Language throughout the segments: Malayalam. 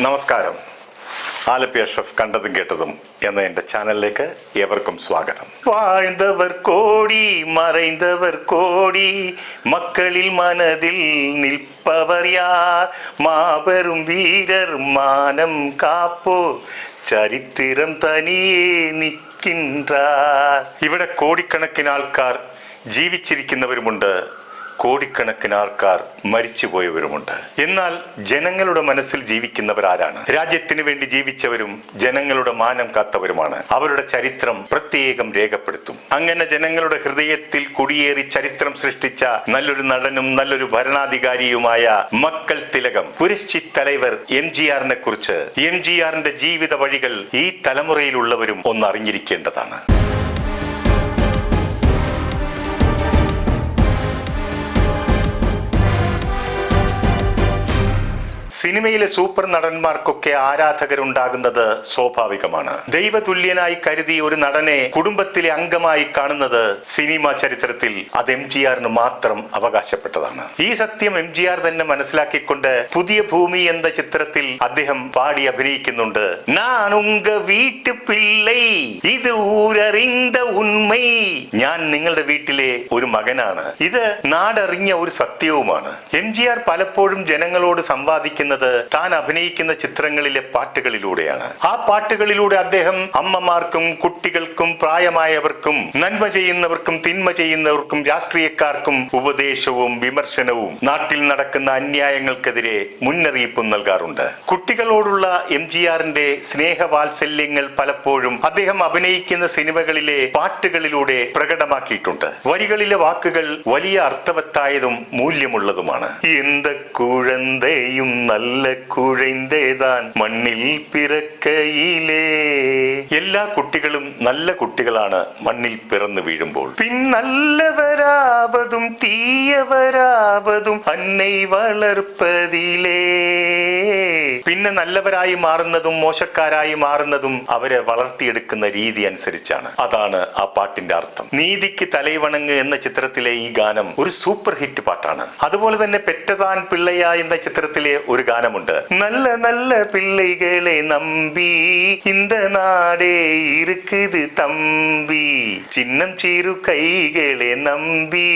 നമസ്കാരം. ആലപ്പി അഷഫ് കണ്ടതും കേട്ടതും എന്ന എന്റെ ചാനലിലേക്ക് ഏവർക്കും സ്വാഗതം. വാഴ്ന്നവർ കോടി மறைந்தவர் കോടി മക്കളിൽ മനതിൽ നിൽപ്പവർ யார் மாபெரும் വീരർ മാനം കാപ്പോ ചരിത്രം തനിയേ നിൽക്കിൻറാർ. ഇവിടെ കോടിക്കണക്കിന് ആൾക്കാർ ജീവിച്ചിരിക്കുന്നവരുമുണ്ട്. കോടിക്കണക്കിന് ആൾക്കാർ മരിച്ചുപോയവരുമുണ്ട്. എന്നാൽ ജനങ്ങളുടെ മനസ്സിൽ ജീവിക്കുന്നവർ ആരാണ് രാജ്യത്തിന് വേണ്ടി ജീവിച്ചവരും ജനങ്ങളുടെ മാനം കാത്തവരുമാണ്. അവരുടെ ചരിത്രം പ്രത്യേകം രേഖപ്പെടുത്തും. അങ്ങനെ ജനങ്ങളുടെ ഹൃദയത്തിൽ കുടിയേറി ചരിത്രം സൃഷ്ടിച്ച നല്ലൊരു നടനും നല്ലൊരു ഭരണാധികാരിയുമായ മക്കൾ തിലകം പുരശ്ചി തലൈവർ എം ജി ആറിനെ കുറിച്ച് എം ജി ആറിന്റെ ജീവിത വഴികൾ ഈ തലമുറയിലുള്ളവരും ഒന്ന് അറിഞ്ഞിരിക്കേണ്ടതാണ്. സിനിമയിലെ സൂപ്പർ നടന്മാർക്കൊക്കെ ആരാധകരുണ്ടാകുന്നത് സ്വാഭാവികമാണ്. ദൈവതുല്യനായി കരുതി ഒരു നടനെ കുടുംബത്തിലെ അംഗമായി കാണുന്നത് സിനിമ ചരിത്രത്തിൽ അത് എം ജി ആറിന് മാത്രം അവകാശപ്പെട്ടതാണ്. ഈ സത്യം എം ജി ആർ തന്നെ മനസ്സിലാക്കിക്കൊണ്ട് പുതിയ ഭൂമി എന്ന ചിത്രത്തിൽ അദ്ദേഹം പാടി അഭിനയിക്കുന്നുണ്ട്. ഞാൻ വീട്ടു ഇത് ഊരറിന്ത ഉണ്മൈ. ഞാൻ നിങ്ങളുടെ വീട്ടിലെ ഒരു മകനാണ്. ഇത് നാടറിഞ്ഞ ഒരു സത്യവുമാണ്. എം ജി ആർ പലപ്പോഴും ജനങ്ങളോട് സംവാദിക്കുന്നത് താൻ അഭിനയിക്കുന്ന ചിത്രങ്ങളിലെ പാട്ടുകളിലൂടെയാണ്. ആ പാട്ടുകളിലൂടെ അദ്ദേഹം അമ്മമാർക്കും കുട്ടികൾക്കും പ്രായമായവർക്കും നന്മ ചെയ്യുന്നവർക്കും തിന്മ ചെയ്യുന്നവർക്കും രാഷ്ട്രീയക്കാർക്കും ഉപദേശവും വിമർശനവും നാട്ടിൽ നടക്കുന്ന അന്യായങ്ങൾക്കെതിരെ മുന്നറിയിപ്പും നൽകാറുണ്ട്. കുട്ടികളോടുള്ള എം ജി ആറിന്റെ സ്നേഹവാത്സല്യങ്ങൾ പലപ്പോഴും അദ്ദേഹം അഭിനയിക്കുന്ന സിനിമകളിലെ പാട്ടുകളിലൂടെ പ്രകടമാക്കിയിട്ടുണ്ട്. വരികളിലെ വാക്കുകൾ വലിയ അർത്ഥവത്തായതും മൂല്യമുള്ളതുമാണ്. എന്ത കുഴന്തയും നല്ല കുഴന്തേതാൻ മണ്ണിൽ പിറക്കയിലേ. എല്ലാ കുട്ടികളും നല്ല കുട്ടികളാണ് മണ്ണിൽ പിറന്നു വീഴുമ്പോൾ. പിന്നല്ലവരാവതും തീയവരാവതും അന്നൈ വളർപ്പതിലേ. പിന്നെ നല്ലവരായി മാറുന്നതും മോശക്കാരായി മാറുന്നതും അവരെ വളർത്തിയെടുക്കുന്ന രീതി അനുസരിച്ചാണ്. അതാണ് ആ പാട്ടിന്റെ അർത്ഥം. നീതിക്ക് തലൈവണങ്ങ് എന്ന ചിത്രത്തിലെ ഈ ഗാനം ഒരു സൂപ്പർ ഹിറ്റ് പാട്ടാണ്. അതുപോലെ തന്നെ പെറ്റതാൻ പിള്ളയ എന്ന ചിത്രത്തിലെ ഒരു ഒരു ഗാനമുണ്ട്. നല്ല നല്ല പിള്ളികളെ നമ്പി ഇന്ത നാടേ ഇരിക്കുത് തമ്പി. ചിഹ്നം ചീരു കൈകളെ നമ്പി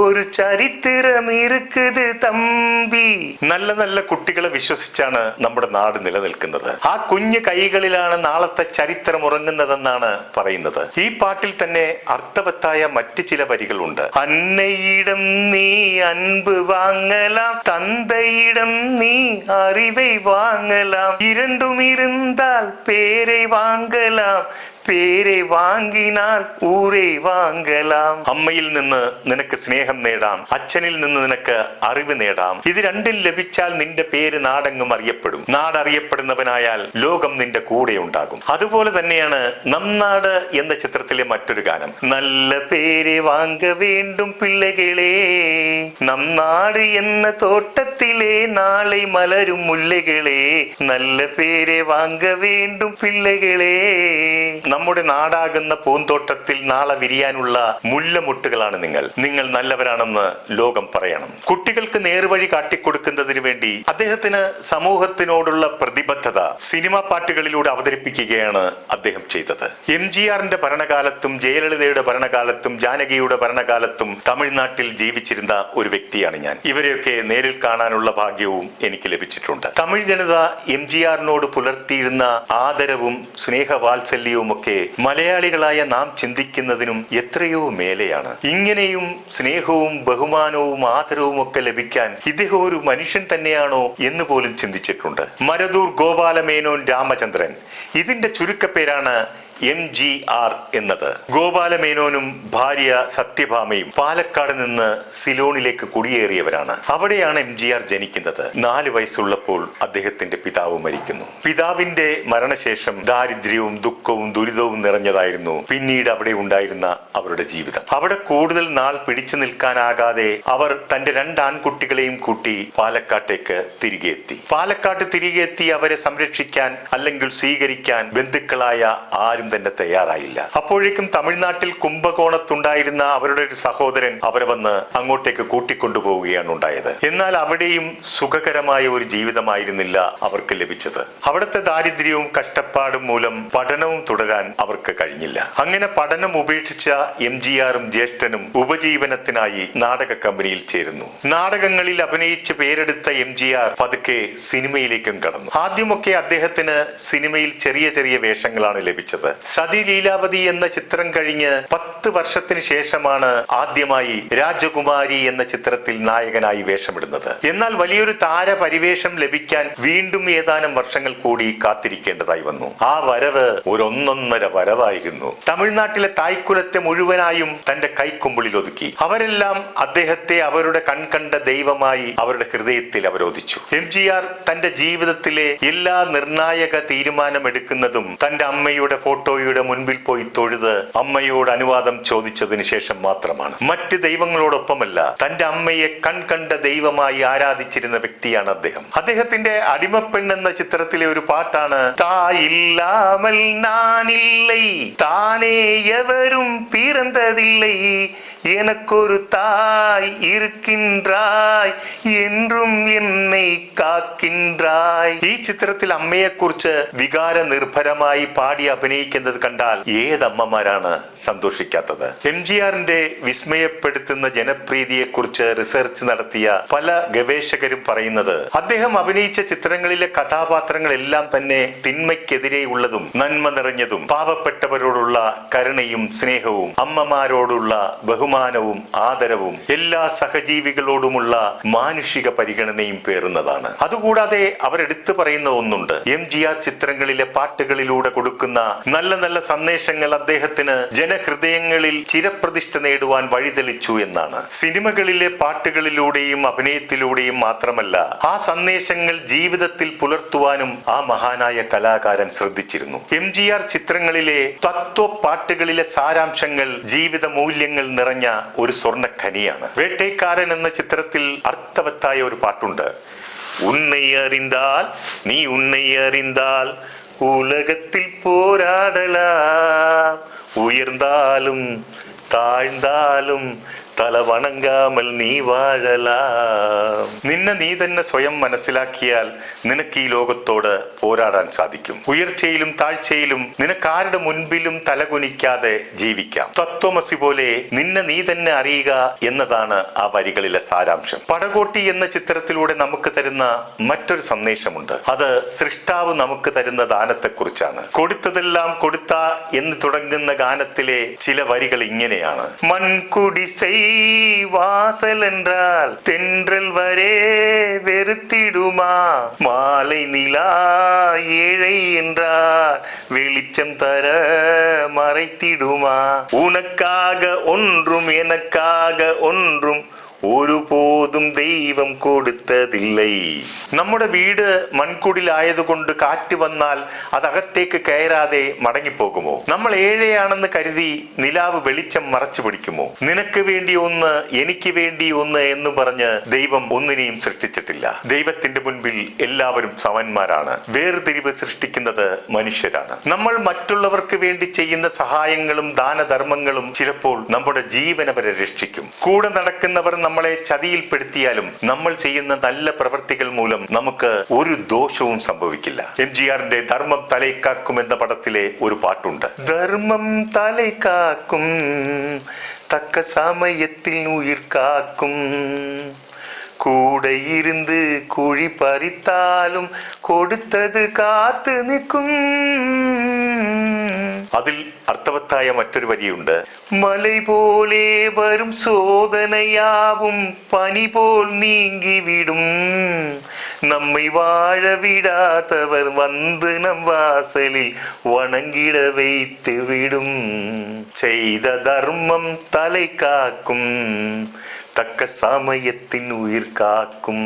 ഒരു ചരിത്രം ഇരിക്കുത് തമ്പി. നല്ല നല്ല കുട്ടികളെ വിശ്വസിച്ചാണ് നമ്മുടെ നാട് നിലനിൽക്കുന്നത്. ആ കുഞ്ഞു കൈകളിലാണ് നാളത്തെ ചരിത്രം ഉറങ്ങുന്നതെന്നാണ് പറയുന്നത്. ഈ പാട്ടിൽ തന്നെ അർത്ഥവത്തായ മറ്റ് ചില വരികളുണ്ട്. അന്നയിടം നീ അൻപ് വാങ്ങലാം തന്തയിടം നീ അറിവൈ വാങ്ങലാം ഇരണ്ടും ഇരുന്താൽ പേരെ വാങ്ങലാം പേരെ വാങ്ങിനാൽ ഊരെ വാങ്ങലാം. അമ്മയിൽ നിന്ന് നിനക്ക് സ്നേഹം നേടാം. അച്ഛനിൽ നിന്ന് നിനക്ക് അറിവ് നേടാം. ഇത് രണ്ടും ലഭിച്ചാൽ നിന്റെ പേര് നാടെങ്ങും അറിയപ്പെടും. നാടറിയപ്പെടുന്നവനായാൽ ലോകം നിന്റെ കൂടെ ഉണ്ടാകും. അതുപോലെ തന്നെയാണ് നംനാട് എന്ന ചിത്രത്തിലെ മറ്റൊരു ഗാനം. നല്ല പേരെ വാങ്ങ വീണ്ടും പിള്ളകളെ. നംനാട് എന്ന തോട്ടത്തിലെ നാളെ മലരും മുല്ലകളെ. നല്ല പേരെ വാങ്ങ വീണ്ടും പിള്ളകളെ. നമ്മുടെ നാടാകുന്ന പൂന്തോട്ടത്തിൽ നാളെ വിരിയാനുള്ള മുല്ലമുട്ടുകളാണ് നിങ്ങൾ. നിങ്ങൾ നല്ലവരാണെന്ന് ലോകം പറയണം. കുട്ടികൾക്ക് നേർവഴി കാട്ടിക്കൊടുക്കുന്നതിന് വേണ്ടി അദ്ദേഹത്തിന് സമൂഹത്തിനോടുള്ള പ്രതിബദ്ധത സിനിമാ പാട്ടുകളിലൂടെ അവതരിപ്പിക്കുകയാണ് അദ്ദേഹം ചെയ്തത്. എം ജി ആറിന്റെ ഭരണകാലത്തും ജയലളിതയുടെ ഭരണകാലത്തും ജാനകിയുടെ ഭരണകാലത്തും തമിഴ്നാട്ടിൽ ജീവിച്ചിരുന്ന ഒരു വ്യക്തിയാണ് ഞാൻ. ഇവരെയൊക്കെ നേരിൽ കാണാനുള്ള ഭാഗ്യവും എനിക്ക് ലഭിച്ചിട്ടുണ്ട്. തമിഴ് ജനത എം ജി ആറിനോട് പുലർത്തിയിരുന്ന ആദരവും സ്നേഹവാത്സല്യവും ഒക്കെ മലയാളികളായ നാം ചിന്തിക്കുന്നതിനും എത്രയോ മേലെയാണ്. ഇങ്ങനെയും സ്നേഹവും ബഹുമാനവും ആദരവും ഒക്കെ ലഭിക്കാൻ ഇദ്ദേഹം ഒരു മനുഷ്യൻ തന്നെയാണോ എന്ന് പോലും ചിന്തിച്ചിട്ടുണ്ട്. മരദൂർ ഗോപാലമേനോൻ രാമചന്ദ്രൻ. ഇതിന്റെ ചുരുക്കപ്പേരാണ് എം ജി ആർ എന്നത്. ഗോപാലമേനോനും ഭാര്യ സത്യഭാമയും പാലക്കാട് നിന്ന് സിലോണിലേക്ക് കുടിയേറിയവരാണ്. അവിടെയാണ് എം ജി ആർ ജനിക്കുന്നത്. നാല് വയസ്സുള്ളപ്പോൾ അദ്ദേഹത്തിന്റെ പിതാവ് മരിക്കുന്നു. പിതാവിന്റെ മരണശേഷം ദാരിദ്ര്യവും ദുഃഖവും ദുരിതവും നിറഞ്ഞതായിരുന്നു പിന്നീട് അവിടെ ഉണ്ടായിരുന്ന അവരുടെ ജീവിതം. അവിടെ കൂടുതൽ നാൾ പിടിച്ചു നിൽക്കാനാകാതെ അവർ തന്റെ രണ്ട് ആൺകുട്ടികളെയും കൂട്ടി പാലക്കാട്ടേക്ക് തിരികെ എത്തി. പാലക്കാട്ട് തിരികെ എത്തി അവരെ സംരക്ഷിക്കാൻ അല്ലെങ്കിൽ സ്വീകരിക്കാൻ ബന്ധുക്കളായ ആരും തന്നെ തയ്യാറായില്ല. അപ്പോഴേക്കും തമിഴ്നാട്ടിൽ കുംഭകോണത്തുണ്ടായിരുന്ന അവരുടെ ഒരു സഹോദരൻ അവരെ വന്ന് അങ്ങോട്ടേക്ക് കൂട്ടിക്കൊണ്ടുപോവുകയാണ് ഉണ്ടായത്. എന്നാൽ അവിടെയും സുഖകരമായ ഒരു ജീവിതമായിരുന്നില്ല അവർക്ക് ലഭിച്ചത്. അവിടുത്തെ ദാരിദ്ര്യവും കഷ്ടപ്പാടും മൂലം പഠനവും തുടരാൻ അവർക്ക് കഴിഞ്ഞില്ല. അങ്ങനെ പഠനം ഉപേക്ഷിച്ച എം ജി ആറും ജ്യേഷ്ഠനും ഉപജീവനത്തിനായി നാടക കമ്പനിയിൽ ചേരുന്നു. നാടകങ്ങളിൽ അഭിനയിച്ച് പേരെടുത്ത എം ജി ആർ പതുക്കെ സിനിമയിലേക്കും കടന്നു. ആദ്യമൊക്കെ അദ്ദേഹത്തിന് സിനിമയിൽ ചെറിയ ചെറിയ വേഷങ്ങളാണ് ലഭിച്ചത്. സതി ലീലാവതി എന്ന ചിത്രം കഴിഞ്ഞ് പത്ത് വർഷത്തിന് ശേഷമാണ് ആദ്യമായി രാജകുമാരി എന്ന ചിത്രത്തിൽ നായകനായി വേഷമിടുന്നത്. എന്നാൽ വലിയൊരു താര പരിവേഷം ലഭിക്കാൻ വീണ്ടും ഏതാനും വർഷങ്ങൾ കൂടി കാത്തിരിക്കേണ്ടതായി വന്നു. ആ വരവ് ഒരു ഒന്നൊന്നര വരവായിരുന്നു. തമിഴ്നാട്ടിലെ തായ്ക്കുലത്തെ മുഴുവനായും തന്റെ കൈക്കുമ്പിളിൽ ഒതുക്കി. അവരെല്ലാം അദ്ദേഹത്തെ അവരുടെ കൺകണ്ട ദൈവമായി അവരുടെ ഹൃദയത്തിൽ അവരോധിച്ചു. എം ജി ആർ തന്റെ ജീവിതത്തിലെ എല്ലാ നിർണായക തീരുമാനമെടുക്കുന്നതും തന്റെ അമ്മയുടെ ഫോട്ടോയുടെ മുൻപിൽ പോയി തൊഴുത് അമ്മയോട് അനുവാദം ചോദിച്ചതിന് ശേഷം മാത്രമാണ്. മറ്റ് ദൈവങ്ങളോടൊപ്പമല്ല തന്റെ അമ്മയെ കൺകണ്ട ദൈവമായി ആരാധിച്ചിരുന്ന വ്യക്തിയാണ് അദ്ദേഹം. അദ്ദേഹത്തിന്റെ അടിമപ്പെൺ എന്ന ചിത്രത്തിലെ ഒരു പാട്ടാണ് തായില്ലാമൽ നാനില്ലേ താനേ എവരും പീരന്തതില്ലേ எனக்கொரு தாய் இருக்கின்றாய் என்றും എന്നെ കാക്കിൻറായ് ഈ ചിത്രത്തിൽ അമ്മയെക്കുറിച്ച് വികാര നിർഭരമായി പാടി അഭിനയിക്കുന്നത് കണ്ടാൽ ഏതമ്മമാരാണ് സന്തോഷിക്കാത്തത് എം ജി ആറിന്റെ വിസ്മയപ്പെടുത്തുന്ന ജനപ്രീതിയെക്കുറിച്ച് റിസർച്ച് നടത്തിയ പല ഗവേഷകരും പറയുന്നത് അദ്ദേഹം അഭിനയിച്ച ചിത്രങ്ങളിലെ കഥാപാത്രങ്ങളെല്ലാം തന്നെ തിന്മയ്ക്കെതിരെയുള്ളതും നന്മ നിറഞ്ഞതും പാവപ്പെട്ടവരോടുള്ള കരുണയും സ്നേഹവും അമ്മമാരോടുള്ള ബഹുമാനവും ആദരവും എല്ലാ സഹജീവികളോടുമുള്ള മാനുഷിക പരിഗണനയും പേറുന്നതാണ്. അതുകൂടാതെ അവരെടുത്തു പറയുന്ന ഒന്നുണ്ട്. എം ജി ആർ ചിത്രങ്ങളിലെ പാട്ടുകളിലൂടെ കൊടുക്കുന്ന നല്ല നല്ല സന്ദേശങ്ങൾ അദ്ദേഹത്തിന് ജനഹൃദയങ്ങളിൽ ചിരപ്രതിഷ്ഠ നേടുവാൻ വഴിതെളിച്ചു എന്നാണ്. സിനിമകളിലെ പാട്ടുകളിലൂടെയും അഭിനയത്തിലൂടെയും മാത്രമല്ല ആ സന്ദേശങ്ങൾ ജീവിതത്തിൽ പുലർത്തുവാനും ആ മഹാനായ കലാകാരൻ ശ്രദ്ധിച്ചിരുന്നു. എം ജി ആർ ചിത്രങ്ങളിലെ തത്വ പാട്ടുകളിലെ സാരാംശങ്ങൾ ജീവിത മൂല്യങ്ങൾ നിറഞ്ഞ നിറഞ്ഞ ഒരു സ്വർണ്ണഖനിയാണ് വേട്ടേക്കാരൻ എന്ന ചിത്രത്തിൽ അർത്ഥവത്തായ ഒരു പാട്ടുണ്ട് ഉണ്ണை அறிந்தால் നീ ഉണ്ണை அறிந்தாൽ ഉലകത്തിൽ പോരാടലാം ഉയർന്നാലും താഴ്ന്നാലും തല വണങ്ങാമൽ നീ വാഴലാം. നിന്നെ നീ തന്നെ സ്വയം മനസ്സിലാക്കിയാൽ നിനക്ക് ഈ ലോകത്തോട് പോരാടാൻ സാധിക്കും. ഉയർച്ചയിലും താഴ്ചയിലും നിനക്കാരുടെ മുൻപിലും തലകുനിക്കാതെ ജീവിക്കാം. തത്വമസി പോലെ നിന്നെ നീ തന്നെ അറിയുക എന്നതാണ് ആ വരികളിലെ സാരാംശം. പടകോട്ടി എന്ന ചിത്രത്തിലൂടെ നമുക്ക് തരുന്ന മറ്റൊരു സന്ദേശമുണ്ട്. അത് സൃഷ്ടാവ് നമുക്ക് തരുന്ന ദാനത്തെക്കുറിച്ചാണ്. കൊടുത്തതെല്ലാം കൊടുത്ത എന്ന് തുടങ്ങുന്ന ഗാനത്തിലെ ചില വരികൾ ഇങ്ങനെയാണ്. മൺകുടിസൈ வாசல் என்றால் தென்றல் வரே வெறுத்திடுமா? மாலை நிலா ஏழை என்றால் வெளிச்சம் தர மறைத்திடுமா? உனக்காக ஒன்றும் எனக்காக ஒன்றும் ഒരുപോതും ദൈവം കൊടുത്തതില്ലേ? നമ്മുടെ വീട് മൺകുടിലായതുകൊണ്ട് കാറ്റ് വന്നാൽ അതകത്തേക്ക് കയറാതെ മടങ്ങിപ്പോകുമോ? നമ്മൾ ഏഴയാണെന്ന് കരുതി നിലാവ് വെളിച്ചം മറച്ചു പിടിക്കുമോ? നിനക്ക് വേണ്ടി ഒന്ന് എനിക്ക് വേണ്ടി ഒന്ന് എന്ന് പറഞ്ഞ് ദൈവം ഒന്നിനെയും സൃഷ്ടിച്ചിട്ടില്ല. ദൈവത്തിന്റെ മുൻപിൽ എല്ലാവരും സമന്മാരാണ്. വേർതിരിവ് സൃഷ്ടിക്കുന്നത് മനുഷ്യരാണ്. നമ്മൾ മറ്റുള്ളവർക്ക് വേണ്ടി ചെയ്യുന്ന സഹായങ്ങളും ദാനധർമ്മങ്ങളും ചിലപ്പോൾ നമ്മുടെ ജീവനെ വരെ രക്ഷിക്കും. കൂടെ നടക്കുന്നവർ നമ്മളെ ചതിയിൽപ്പെടുത്തിയാലും നമ്മൾ ചെയ്യുന്ന നല്ല പ്രവൃത്തികൾ മൂലം നമുക്ക് ഒരു ദോഷവും സംഭവിക്കില്ല. എം ജി ആറിന്റെ ധർമ്മം തലൈക്കാക്കും എന്ന പടത്തിലെ ഒരു പാട്ടുണ്ട്. ധർമ്മം തലൈക്കാക്കും തക്ക സമയത്തിൽ ഉയിർ കാക്കും കൂടെ ഇരുന്ന് കുഴി പറിത്താലും കൊടുത്തത് കാത്തു നിൽക്കും അതിൽ അർത്ഥവത്തായ മറ്റൊരു വരിയുണ്ട് മലൈ പോലെ വരും സോദനയാവും പനി പോൽ നീങ്ങിവിടും നമ്മை வாழ விடாதவர் வந்து நம் வாசலில் வணங்கிட வைத்து விடும் செய்த தர்மம் தலை காக்கும் തക്ക സമയത്തിൻ ഉയിർ കാക്കും.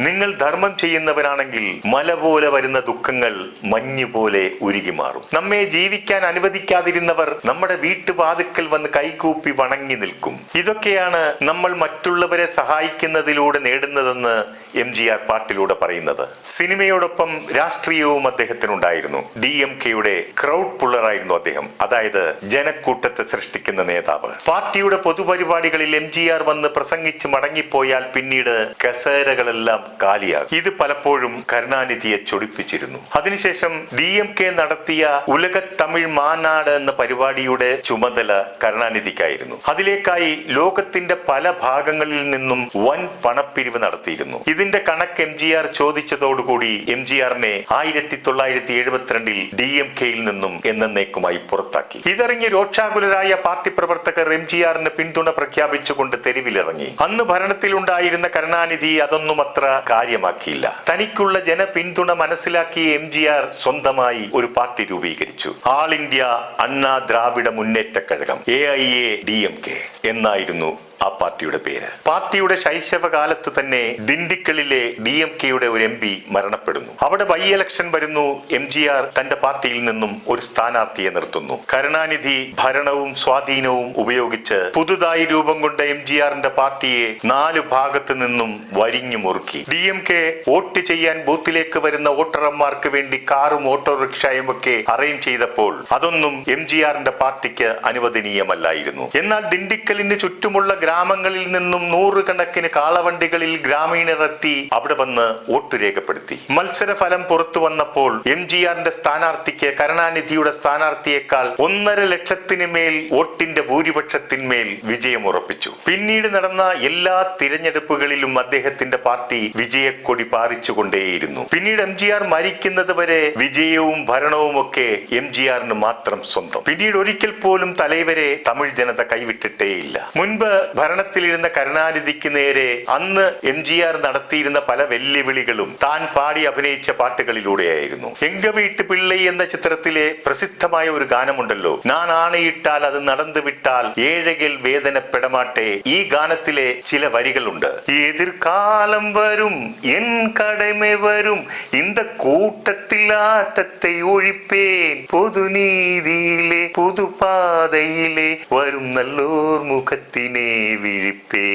നിങ്ങൾ ധർമ്മം ചെയ്യുന്നവരാണെങ്കിൽ മല പോലെ വരുന്ന ദുഃഖങ്ങൾ മഞ്ഞ് പോലെ ഉരുകി മാറും. നമ്മെ ജീവിക്കാൻ അനുവദിക്കാതിരുന്നവർ നമ്മുടെ വീട്ടുവാതുക്കൽ വന്ന് കൈകൂപ്പി വണങ്ങി നിൽക്കും. ഇതൊക്കെയാണ് നമ്മൾ മറ്റുള്ളവരെ സഹായിക്കുന്നതിലൂടെ നേടുന്നതെന്ന് എം ജി ആർ പാട്ടിലൂടെ പറയുന്നത്. സിനിമയോടൊപ്പം രാഷ്ട്രീയവും അദ്ദേഹത്തിനുണ്ടായിരുന്നു. ഡി എം കെയുടെ ക്രൗഡ് പുള്ളറായിരുന്നു അദ്ദേഹം. അതായത് ജനക്കൂട്ടത്തെ സൃഷ്ടിക്കുന്ന നേതാവ്. പാർട്ടിയുടെ പൊതുപരിപാടികളിൽ എം ജി ആർ വന്ന് പ്രസംഗിച്ച് മടങ്ങിപ്പോയാൽ പിന്നീട് കസേരകളെല്ലാം കാലിയാകും. ഇത് പലപ്പോഴും കരുണാനിധിയെ ചൊടിപ്പിച്ചിരുന്നു. അതിനുശേഷം ഡി എം കെ നടത്തിയ ഉലക തമിഴ് മാനാട് എന്ന പരിപാടിയുടെ ചുമതല കരുണാനിധിക്കായിരുന്നു. അതിലേക്കായി ലോകത്തിന്റെ പല ഭാഗങ്ങളിൽ നിന്നും വൻ പണപ്പിരിവ് നടത്തിയിരുന്നു. ഇതിന്റെ കണക്ക് എം ജി ആർ ചോദിച്ചതോടുകൂടി എം ജി ആറിനെ ആയിരത്തി തൊള്ളായിരത്തി എഴുപത്തിരണ്ടിൽ ഡി എം കെയിൽ നിന്നും എന്നേക്കുമായി പുറത്താക്കി. ഇതറിഞ്ഞ് രോക്ഷാകുലരായ പാർട്ടി പ്രവർത്തകർ എം ജി ആറിന് പിന്തുണ പ്രഖ്യാപിച്ചുകൊണ്ട് തെരുവിലിറങ്ങി. അന്ന് ഭരണത്തിലുണ്ടായിരുന്ന കരുണാനിധി അതൊന്നും അത്ര കാര്യമാക്കിയില്ല. തനിക്കുള്ള ജനപിന്തുണ മനസ്സിലാക്കി എം ജി ആർ സ്വന്തമായി ഒരു പാർട്ടി രൂപീകരിച്ചു. ആൾ India Anna Dravida Munnetra Kazhagam A I A D M K എന്നായിരുന്നു ആ പാർട്ടിയുടെ പേര്. പാർട്ടിയുടെ ശൈശവകാലത്ത് തന്നെ ദിണ്ടിക്കലിലെ ഡി എം കെയുടെ ഒരു എം പി മരണപ്പെടുന്നു. അവിടെ ബൈ ഇലക്ഷൻ വരുന്നു. എം ജി ആർ തന്റെ പാർട്ടിയിൽ നിന്നും ഒരു സ്ഥാനാർത്ഥിയെ നിർത്തുന്നു. കരുണാനിധി ഭരണവും സ്വാധീനവും ഉപയോഗിച്ച് പുതുതായി രൂപം കൊണ്ട എം ജി ആറിന്റെ പാർട്ടിയെ നാലു ഭാഗത്തു നിന്നും വരിഞ്ഞു മുറുക്കി. ഡി എം കെ വോട്ട് ചെയ്യാൻ ബൂത്തിലേക്ക് വരുന്ന വോട്ടർമാർക്ക് വേണ്ടി കാറും ഓട്ടോറിക്ഷയും ഒക്കെ അറേഞ്ച് ചെയ്തപ്പോൾ അതൊന്നും എം ജി ആറിന്റെ പാർട്ടിക്ക് അനുവദനീയമല്ലായിരുന്നു. എന്നാൽ ദിണ്ടിക്കലിന് ചുറ്റുമുള്ള ഗ്രാമങ്ങളിൽ നിന്നും നൂറുകണക്കിന് കാളവണ്ടികളിൽ ഗ്രാമീണരെത്തി അവിടെ വന്ന് വോട്ട് രേഖപ്പെടുത്തി. മത്സര ഫലം പുറത്തു വന്നപ്പോൾ എം ജി ആറിന്റെ സ്ഥാനാർത്ഥിക്ക് കരുണാനിധിയുടെ സ്ഥാനാർത്ഥിയേക്കാൾ ഒന്നര ലക്ഷത്തിന് മേൽ വോട്ടിന്റെ ഭൂരിപക്ഷത്തിന്മേൽ വിജയം ഉറപ്പിച്ചു. പിന്നീട് നടന്ന എല്ലാ തിരഞ്ഞെടുപ്പുകളിലും അദ്ദേഹത്തിന്റെ പാർട്ടി വിജയക്കൊടി പാറിച്ചുകൊണ്ടേയിരുന്നു. പിന്നീട് എം ജി ആർ മരിക്കുന്നത് വരെ വിജയവും ഭരണവും ഒക്കെ എം ജി ആറിന് മാത്രം സ്വന്തം. പിന്നീട് ഒരിക്കൽ പോലും തലൈവരെ തമിഴ് ജനത കൈവിട്ടിട്ടേയില്ല. മുൻപ് ഭരണത്തിലിരുന്ന കരുണാനിധിക്ക് നേരെ അന്ന് എം ജി ആർ നടത്തിയിരുന്ന പല വെല്ലുവിളികളും താൻ പാടി അഭിനയിച്ച പാട്ടുകളിലൂടെയായിരുന്നു എങ്ക വീട്ട് പിള്ളை എന്ന ചിത്രത്തിലെ പ്രസിദ്ധമായ ഒരു ഗാനമുണ്ടല്ലോ ഞാൻ ആണയിട്ടാൽ അത് നടന്നു വിട്ടാൽ ഏഴകിൽ വേദനപ്പെടമാട്ടെ ഈ ഗാനത്തിലെ ചില വരികളുണ്ട് എതിർകാലം വരും എൻ കടമ വരും இந்த கூட்டத்தில் ஆட்டத்தை ஒழிப்பேன் பொது நீதியிலே புது பாதையிலே வரும் நல்லோர் മുഖത്തിനെ വിഴിപ്പേ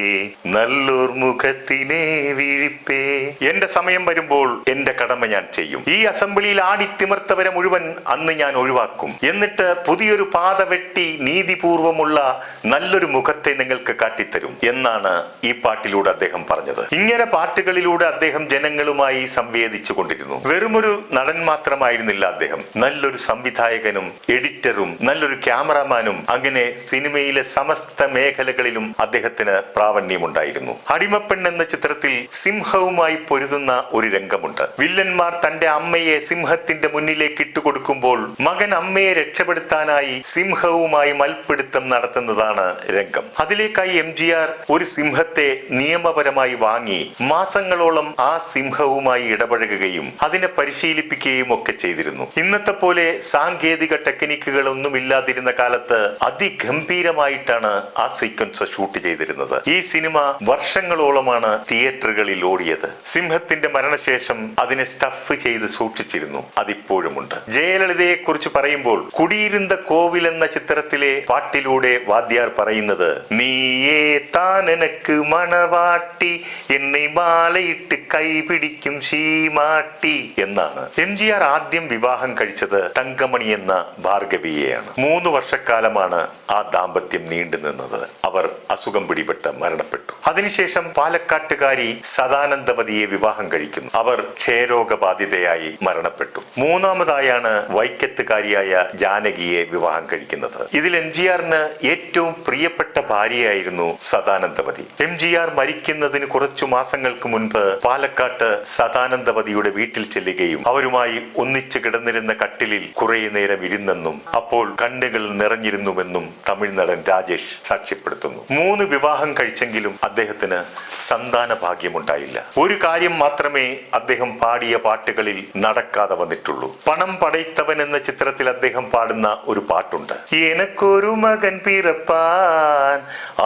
നല്ലൂർ മുഖത്തിനെ വിഴിപ്പേ. എന്റെ സമയം വരുമ്പോൾ എന്റെ കടമ ഞാൻ ചെയ്യും. ഈ അസംബ്ലിയിൽ ആടിത്തിമർത്തവരെ മുഴുവൻ അന്ന് ഞാൻ ഒഴിവാക്കും. എന്നിട്ട് പുതിയൊരു പാത വെട്ടി നീതിപൂർവമുള്ള നല്ലൊരു മുഖത്തെ നിങ്ങൾക്ക് കാട്ടിത്തരും എന്നാണ് ഈ പാട്ടിലൂടെ അദ്ദേഹം പറഞ്ഞത്. ഇങ്ങനെ പാട്ടുകളിലൂടെ അദ്ദേഹം ജനങ്ങളുമായി സംവേദിച്ചു കൊണ്ടിരുന്നു. വെറുമൊരു നടൻ മാത്രമായിരുന്നില്ല അദ്ദേഹം. നല്ലൊരു സംവിധായകനും എഡിറ്ററും നല്ലൊരു ക്യാമറമാനും അങ്ങനെ സിനിമയിലെ സമസ്ത മേഖലകളിലും അദ്ദേഹത്തിന് പ്രാവണ്യമുണ്ടായിരുന്നു. അടിമപ്പെൺ എന്ന ചിത്രത്തിൽ സിംഹവുമായി പൊരുതുന്ന ഒരു രംഗമുണ്ട്. വില്ലന്മാർ തന്റെ അമ്മയെ സിംഹത്തിന്റെ മുന്നിലേക്ക് ഇട്ടുകൊടുക്കുമ്പോൾ മകൻ അമ്മയെ രക്ഷപ്പെടുത്താനായി സിംഹവുമായി മൽപ്പിടുത്തം നടത്തുന്നതാണ് രംഗം. അതിലേക്കായി എം ജി ആർ ഒരു സിംഹത്തെ നിയമപരമായി വാങ്ങി മാസങ്ങളോളം ആ സിംഹവുമായി ഇടപഴകുകയും അതിനെ പരിശീലിപ്പിക്കുകയും ഒക്കെ ചെയ്തിരുന്നു. ഇന്നത്തെ പോലെ സാങ്കേതിക ടെക്നിക്കുകൾ ഒന്നുമില്ലാതിരുന്ന കാലത്ത് അതിഗംഭീരമായിട്ടാണ് ആ സീക്വൻസ് ഷൂട്ട് ചെയ്തിരുന്നത്. ഈ സിനിമ വർഷങ്ങളോളമാണ് തിയേറ്ററുകളിൽ ഓടിയത്. സിംഹത്തിന്റെ മരണശേഷം അതിനെ സ്റ്റഫ് ചെയ്ത് സൂക്ഷിച്ചിരുന്നു. അതിപ്പോഴുമുണ്ട്. ജയലളിതയെ കുറിച്ച് പറയുമ്പോൾ കുടിയിരുന്ന കോവിൽ എന്ന ചിത്രത്തിലെ പാട്ടിലൂടെ വാദ്യാർ പറയുന്നത് നീയേ താൻ എനക്ക് മണവാട്ടി എന്നെ മാലയിട്ട് കൈപിടിക്കും ശീമാട്ടി എന്നാണ്. എം ജി ആർ ആദ്യം വിവാഹം കഴിച്ചത് തങ്കമണി എന്ന ഭാർഗവിയെയാണ്. മൂന്ന് വർഷക്കാലമാണ് ആ ദാമ്പത്യം നീണ്ടു നിന്നത് അവർ അസുഖം പിടിപെട്ട് മരണപ്പെട്ടു. അതിനുശേഷം പാലക്കാട്ടുകാരി സദാനന്ദപതിയെ വിവാഹം കഴിക്കുന്നു. അവർ ക്ഷയരോഗബാധിതയായി മരണപ്പെട്ടു. മൂന്നാമതായാണ് വൈക്കത്തുകാരിയായ ജാനകിയെ വിവാഹം കഴിക്കുന്നത്. ഇതിൽ എം ജി ആറിന് ഏറ്റവും പ്രിയപ്പെട്ട ഭാര്യയായിരുന്നു സദാനന്ദപതി എം ജി ആർ മരിക്കുന്നതിന് കുറച്ചു മാസങ്ങൾക്ക് മുൻപ് പാലക്കാട്ട് സദാനന്ദപതിയുടെ വീട്ടിൽ ചെല്ലുകയും അവരുമായി ഒന്നിച്ചു കിടന്നിരുന്ന കട്ടിലിൽ കുറേ നേരം ഇരുന്നെന്നും അപ്പോൾ കണ്ണുകൾ നിറഞ്ഞിരുന്നുവെന്നും തമിഴ് നടൻ രാജേഷ് സാക്ഷ്യപ്പെടുത്തുന്നു മൂന്ന് വിവാഹം കഴിച്ചെങ്കിലും അദ്ദേഹത്തിന് സന്താന ഭാഗ്യമുണ്ടായില്ല ഒരു കാര്യം മാത്രമേ അദ്ദേഹം പാടിയ പാട്ടുകളിൽ നടക്കാതെ വന്നിട്ടുള്ളൂ. പണം പടയ്ത്തവൻ എന്ന ചിത്രത്തിൽ അദ്ദേഹം പാടുന്ന ഒരു പാട്ടുണ്ട്. എനക്കൊരു മകൻ പിറപ്പാൻ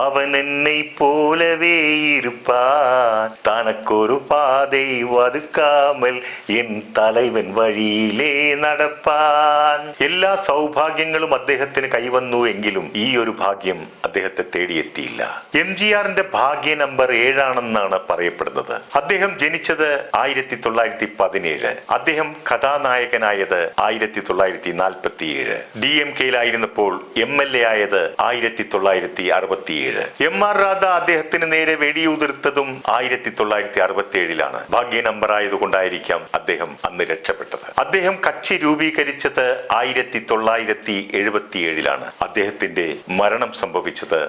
അവൻ എന്നെ പോലവേ ഇരുപ്പാൻ. തനക്കൊരു പാதை വതുക്കാമൽ എൻ തലവൻ വഴിയിലേ നടപ്പാൻ. എല്ലാ സൗഭാഗ്യങ്ങളും അദ്ദേഹത്തിന് കൈവന്നു എങ്കിലും ഈ ഒരു ഭാഗ്യം അദ്ദേഹത്തെ തേടിയെത്തിയില്ല എം ജി ആറിന്റെ ഭാഗ്യ നമ്പർ ഏഴാണെന്നാണ് പറയപ്പെടുന്നത്. അദ്ദേഹം ജനിച്ചത് ആയിരത്തി തൊള്ളായിരത്തി പതിനേഴ് അദ്ദേഹം കഥാനായകനായത് ആയിരത്തി തൊള്ളായിരത്തി നാൽപ്പത്തിയേഴ് ഡി എം കെയിലായിരുന്നപ്പോൾ എം എൽ എ ആയത് ആയിരത്തി തൊള്ളായിരത്തി അറുപത്തിയേഴ് എം ആർ രാധ അദ്ദേഹത്തിന് നേരെ വെടിയുതിർത്തതും ആയിരത്തി തൊള്ളായിരത്തി അറുപത്തി ഏഴിലാണ് ഭാഗ്യ നമ്പർ ആയതുകൊണ്ടായിരിക്കാം അദ്ദേഹം അന്ന് രക്ഷപ്പെട്ടത്. അദ്ദേഹം കക്ഷി രൂപീകരിച്ചത് ആയിരത്തി തൊള്ളായിരത്തി എഴുപത്തിയേഴിലാണ് അദ്ദേഹത്തിന്റെ മരണം സംഭവിച്ചത്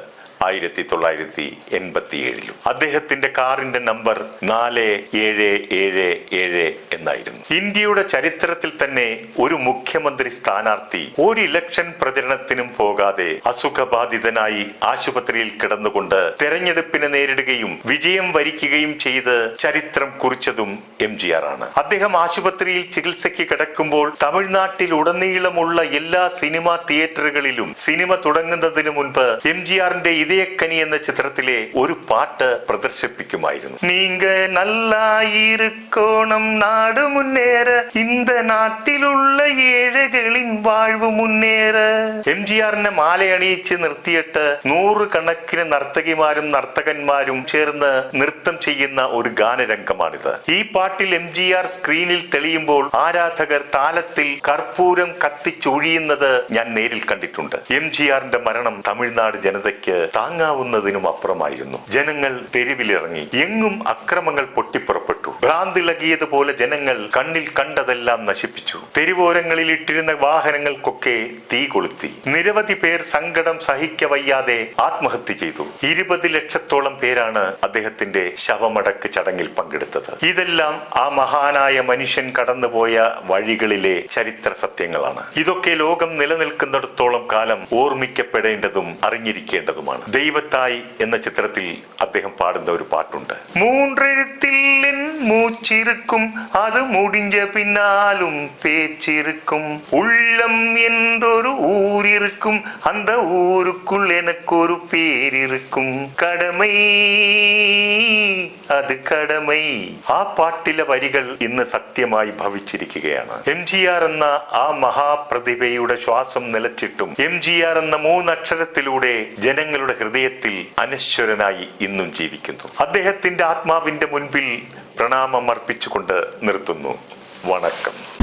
ആയിരത്തി തൊള്ളായിരത്തി എൺപത്തി ഏഴിലും അദ്ദേഹത്തിന്റെ കാറിന്റെ നമ്പർ നാല് ഏഴ് ഏഴ് ഏഴ് എന്നായിരുന്നു. ഇന്ത്യയുടെ ചരിത്രത്തിൽ തന്നെ ഒരു മുഖ്യമന്ത്രി സ്ഥാനാർത്ഥി ഒരു ഇലക്ഷൻ പ്രചരണത്തിനും പോകാതെ അസുഖബാധിതനായി ആശുപത്രിയിൽ കിടന്നുകൊണ്ട് തെരഞ്ഞെടുപ്പിനെ നേരിടുകയും വിജയം വരിക്കുകയും ചെയ്ത് ചരിത്രം കുറിച്ചതും എം ജി ആർ ആണ്. അദ്ദേഹം ആശുപത്രിയിൽ ചികിത്സയ്ക്ക് കിടക്കുമ്പോൾ തമിഴ്നാട്ടിൽ ഉടനീളമുള്ള എല്ലാ സിനിമാ തിയേറ്ററുകളിലും സിനിമ തുടങ്ങുന്നതിന് മുൻപ് എം ജി ആറിന്റെ ഇതയക്കനി എന്ന ചിത്രത്തിലെ ഒരു പാട്ട് പ്രദർശിപ്പിക്കുമായിരുന്നു. നീങ്ക നല്ലായിരിക്കോണം നാട് മുന്നേറ இந்த നാട്ടിലുള്ള ഏഴകളിൻ വാഴ്വ് മുന്നേറ എം ജി ആറിനെ മാലയണിയിച്ച് നിർത്തിയിട്ട് നൂറുകണക്കിന് നർത്തകിമാരും നർത്തകന്മാരും ചേർന്ന് നൃത്തം ചെയ്യുന്ന ഒരു ഗാനരംഗമാണിത് ഈ പാട്ടിൽ എം ജി ആർ സ്ക്രീനിൽ തെളിയുമ്പോൾ ആരാധകർ താലത്തിൽ കർപ്പൂരം കത്തിച്ചൊഴിയുന്നത് ഞാൻ നേരിൽ കണ്ടിട്ടുണ്ട് എം ജി ആറിന്റെ മരണം തമിഴ്നാട് ജനതയ്ക്ക് താങ്ങാവുന്നതിനും അപ്പുറമായിരുന്നു ജനങ്ങൾ തെരുവിലിറങ്ങി എങ്ങും അക്രമങ്ങൾ പൊട്ടിപ്പുറപ്പെട്ടു ഭ്രാന്തിളകിയതുപോലെ ജനങ്ങൾ കണ്ണിൽ കണ്ടതെല്ലാം നശിപ്പിച്ചു. തെരുവോരങ്ങളിൽ ഇട്ടിരുന്ന വാഹനങ്ങൾക്കൊക്കെ തീ കൊളുത്തി. നിരവധി പേർ സങ്കടം സഹിക്കവയ്യാതെ ആത്മഹത്യ ചെയ്തു. ഇരുപത് ലക്ഷത്തോളം പേരാണ് അദ്ദേഹത്തിന്റെ ശവമടക്ക് ചടങ്ങിൽ പങ്കെടുത്തത്. ഇതെല്ലാം ആ മഹാനായ മനുഷ്യൻ കടന്നുപോയ വഴികളിലെ ചരിത്ര സത്യങ്ങളാണ്. ഇതൊക്കെ ലോകം നിലനിൽക്കുന്നിടത്തോളം കാലം ഓർമ്മിക്കപ്പെടേണ്ടതും അറിഞ്ഞിരിക്കേണ്ടതുമാണ്. ദൈവത്തായി എന്ന ചിത്രത്തിൽ അദ്ദേഹം പാടുന്ന ഒരു പാട്ടുണ്ട്. മൂന്നെഴുത്തിൽ മൂച്ചിരുക്കും മൂച്ചിരുക്കും അത് മുടിഞ്ച പിന്നാലും பேச்சிருக்கும் ഉള്ളം എന്തൊരു ഊരിക്കും അന്ത ഊരുക്കുള്ള എനക്കൊരു പേരിക്കും കടമൈ അത് കടമൈ. ആ പാട്ടിലെ വരികൾ ഇന്ന് സത്യമായി ഭവിച്ചിരിക്കുകയാണ്. എം ജി ആർ എന്ന ആ മഹാപ്രതിഭയുടെ ശ്വാസം നിലച്ചിട്ടും എം ജി ആർ എന്ന മൂന്നക്ഷരത്തിലൂടെ ജനങ്ങളുടെ ഹൃദയത്തിൽ അനശ്വരനായി ഇന്നും ജീവിക്കുന്നു. അദ്ദേഹത്തിന്റെ ആത്മാവിന്റെ മുൻപിൽ പ്രണാമം അർപ്പിച്ചുകൊണ്ട് നിർത്തുന്നു. വണക്കം.